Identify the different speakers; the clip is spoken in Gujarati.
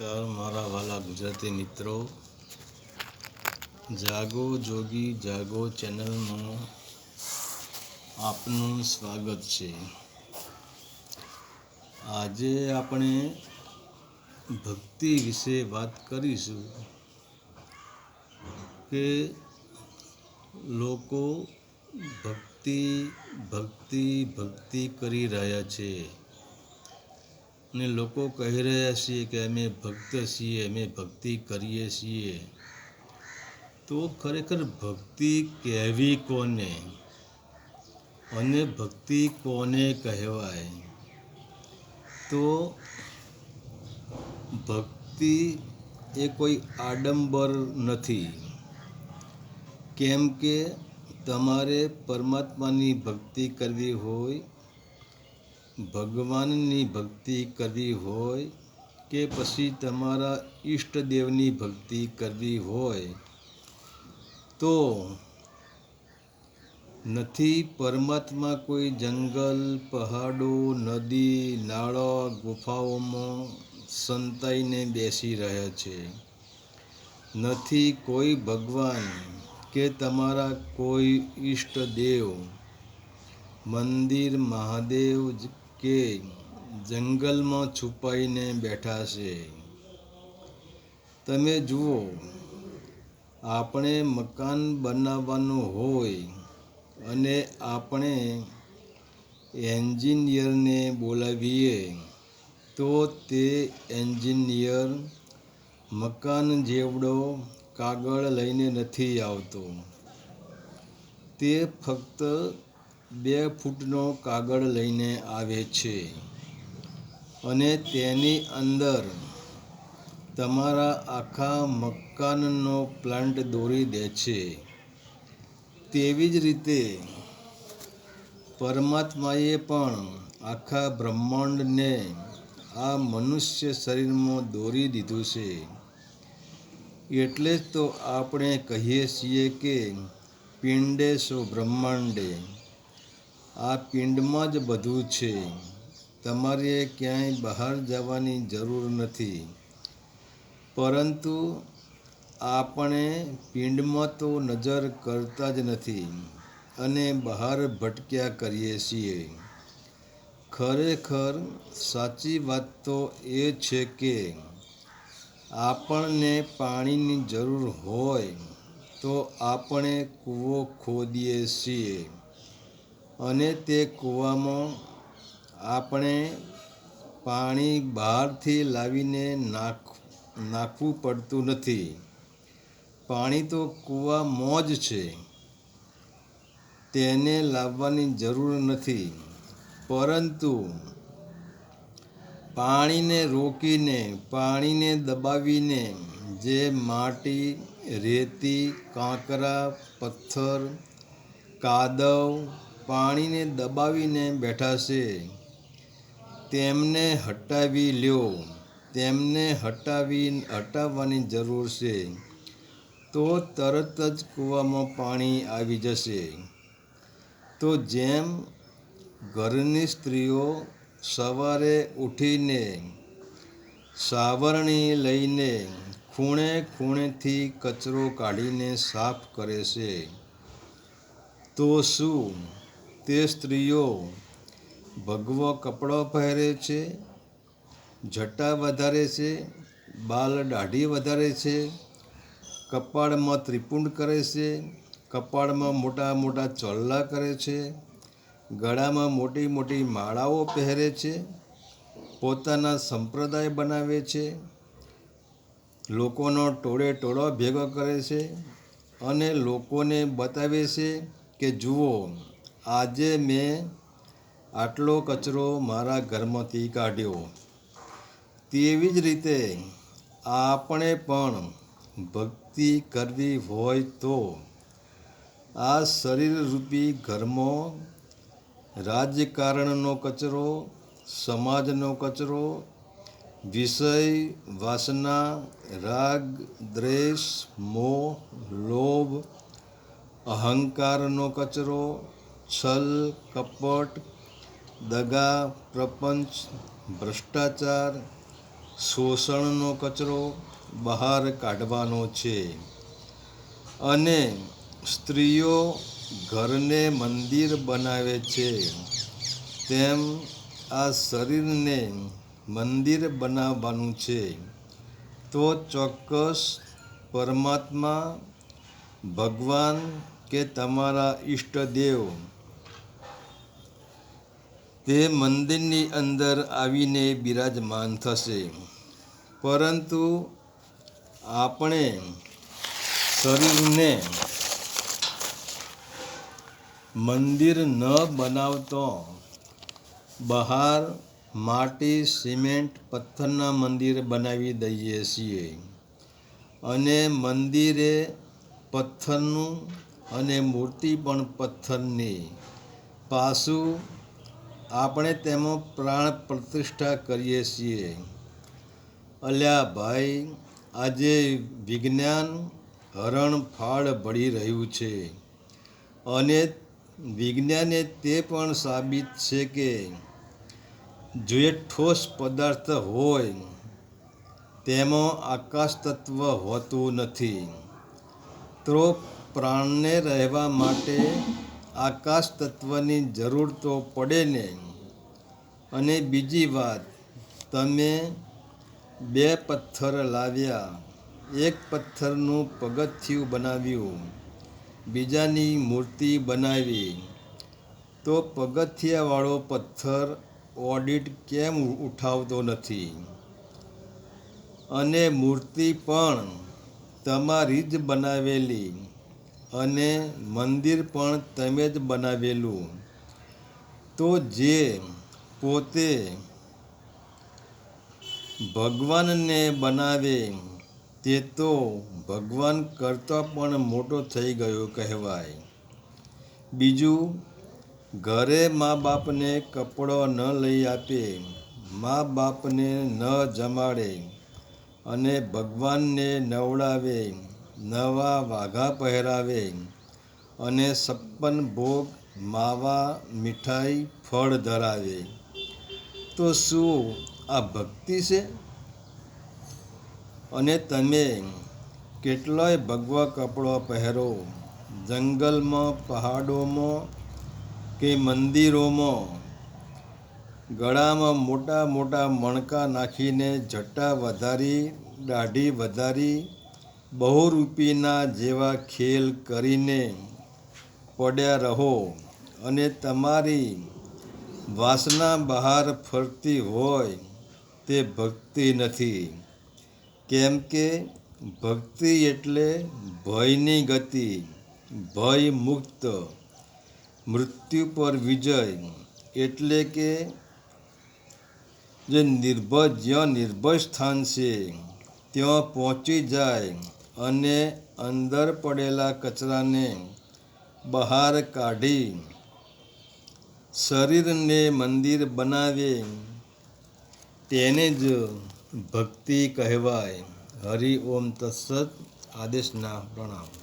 Speaker 1: નમસ્કાર, મારા વાલા ગુજરાતી મિત્રો. જાગો જોગી, જાગો ચેનલમાં આપનું સ્વાગત છે. આજે આપણે ભક્તિ વિશે વાત કરીશું કે લોકો ભક્તિ ભક્તિ ભક્તિ કરી રહ્યા છે. ને લોકો કહી રહ્યા છીએ કે અમે ભક્ત છીએ, અમે ભક્તિ કરીએ છીએ. તો ખરેખર ભક્તિ કહેવી કોને? અને ભક્તિ કોને કહેવાય? તો ભક્તિ એ કોઈ આડંબર નથી. કેમ કે તમારે પરમાત્માની ભક્તિ કરવી હોય ભગવાનની ભક્તિ કરવી હોય કે પછી તમારા ઈષ્ટદેવની ભક્તિ કરવી હોય, તો નથી પરમાત્મા કોઈ જંગલ, પહાડો, નદી, નાળા, ગુફાઓમાં સંતાઈને બેસી રહ્યા છે. નથી કોઈ ભગવાન કે તમારા કોઈ ઈષ્ટદેવ. મંદિર મહાદેવ કે જંગલમાં છુપાઈને બેઠા છે. તમે જુઓ, આપણે મકાન બનાવવાનું હોય અને આપણે એન્જિનિયરને બોલાવીએ, તો તે એન્જિનિયર મકાન જેવડો કાગળ લઈને નથી આવતો. તે ફક્ત બે ફૂટનો કાગળ લઈને આવે છે અને તેની અંદર તમારા આખા મકાનનો પ્લાન્ટ દોરી દે છે. તેવી જ રીતે પરમાત્માએ પણ આખા બ્રહ્માંડને આ મનુષ્ય શરીરમાં દોરી દીધું છે. એટલે જ તો આપણે કહીએ છીએ કે પિંડે સો બ્રહ્માંડે આ પિંડમાં જ બધું છે. તમારે ક્યાંય બહાર જવાની જરૂર નથી. પરંતુ આપણે પિંડમાં તો નજર કરતા જ નથી અને બહાર ભટક્યા કરીએ છીએ. ખરેખર સાચી વાત તો એ છે કે આપણને પાણીની જરૂર હોય તો આપણે કૂવો ખોદીએ છીએ. અને તે કૂવામાં આપણે પાણી બહારથી લાવીને નાખ, નાખવું પડતું નથી. પાણી તો કૂવામાં જ છે. તેને લાવવાની જરૂર નથી. પરંતુ પાણીને રોકીને, પાણીને દબાવીને જે માટી, રેતી, કાંકરા, પથ્થર, કાદવ પાણીને દબાવીને બેઠા છે. તેમને હટાવી લ્યો. તેમને હટાવી હટાવવાની જરૂર છે. તો તરત જ કૂવામાં પાણી આવી જશે. તો જેમ ઘરની સ્ત્રીઓ સવારે ઉઠીને સાવરણી લઈને ખૂણે ખૂણેથી કચરો કાઢીને સાફ કરે છે, તો શું? તે સ્ત્રીઓ ભગવો કપડો પહેરે છે જટા વધારે છે, બાલ દાઢી વધારે છે, કપાળમાં ત્રિપુંડ કરે છે, કપાળમાં મોટા મોટા ચોલ્લા કરે છે, ગળામાં મોટી મોટી માળાઓ પહેરે છે, પોતાના સંપ્રદાય બનાવે છે, લોકોનો ટોળે ટોળો ભેગો કરે છે અને લોકોને બતાવે છે કે જુઓ આજે મેં આટલો કચરો મારા ઘરમાંથી કાઢ્યો. તેવી જ રીતે આપણે પણ ભક્તિ કરવી હોય તો આ શરીરરૂપી ઘરમાં, રાજકારણનો કચરો, સમાજનો કચરો, વિષય, વાસના, રાગ, દ્વેષ, મોહ, લોભ, અહંકારનો કચરો છલ, કપટ, દગા, પ્રપંચ, ભ્રષ્ટાચાર, શોષણનો કચરો બહાર કાઢવાનો છે. અને સ્ત્રીઓ ઘરને મંદિર બનાવે છે. તેમ આ શરીરને મંદિર બનાવવાનું છે. તો ચોક્કસ પરમાત્મા, ભગવાન કે તમારા ઈષ્ટદેવ તે મંદિરની અંદર આવીને બિરાજમાન થશે. પરંતુ આપણે શરીરને મંદિર ન બનાવતો, બહાર માટી, સિમેન્ટ, પથ્થરના મંદિર બનાવી દઈએ છીએ. અને મંદિરે પથ્થરનું અને મૂર્તિ પણ પથ્થરની. પાછું આપણે તેમાં પ્રાણ પ્રતિષ્ઠા કરીએ છીએ. અલ્યા ભાઈ, આજે વિજ્ઞાન હરણ ફાળ ભળી રહ્યું છે. અને વિજ્ઞાને તે પણ સાબિત છે કે જે ઠોસ પદાર્થ હોય, તેમાં આકાશ તત્વ હોતું નથી. તો પ્રાણને રહેવા માટે આકાશ તત્વની જરૂર તો પડે ને. અને બીજી વાત, તમે બે પથ્થર લાવ્યા. એક પથ્થરનું પગથિયું બનાવ્યું. બીજાની મૂર્તિ બનાવી. તો પગથિયાવાળો પથ્થર ઓડિટ કેમ ઉઠાવતો નથી? અને મૂર્તિ પણ તમારી જ બનાવેલી. અને મંદિર પણ તમે જ બનાવેલું. તો જે પોતે ભગવાનને બનાવે, તે તો ભગવાન કરતાં પણ મોટો થઈ ગયો કહેવાય. બીજું, ઘરે મા બાપને કપડો ન લઈ આપે, મા બાપને ન જમાડે અને ભગવાનને નવડાવે. નવા વાઘા પહેરાવે અને સપ્પન ભોગ માવા મીઠાઈ ફળ ધરાવે. તો શું આ ભક્તિ છે? અને તમે કેટલોય ભગવા કપડો પહેરો જંગલમાં, પહાડોમાં કે મંદિરોમાં? ગળામાં મોટા મોટા મણકા નાખીને જટા વધારી, દાઢી વધારી બહુરૂપીના જેવા ખેલ કરીને પડ્યા રહો અને તમારી વાસના બહાર ફરતી હોય તે ભક્તિ નથી. કેમ કે ભક્તિ એટલે ભયની ગતિ, ભય મુક્ત, મૃત્યુ પર વિજય એટલે કે જે નિર્ભય, જ્યાં નિર્ભય સ્થાન છે, ત્યાં પહોંચી જાય અને અંદર પડેલા કચરાને બહાર કાઢી શરીરને મંદિર બનાવે. તેને જ ભક્તિ કહેવાય. હરિ ઓમ તત્સત. આદેશના પ્રણામ.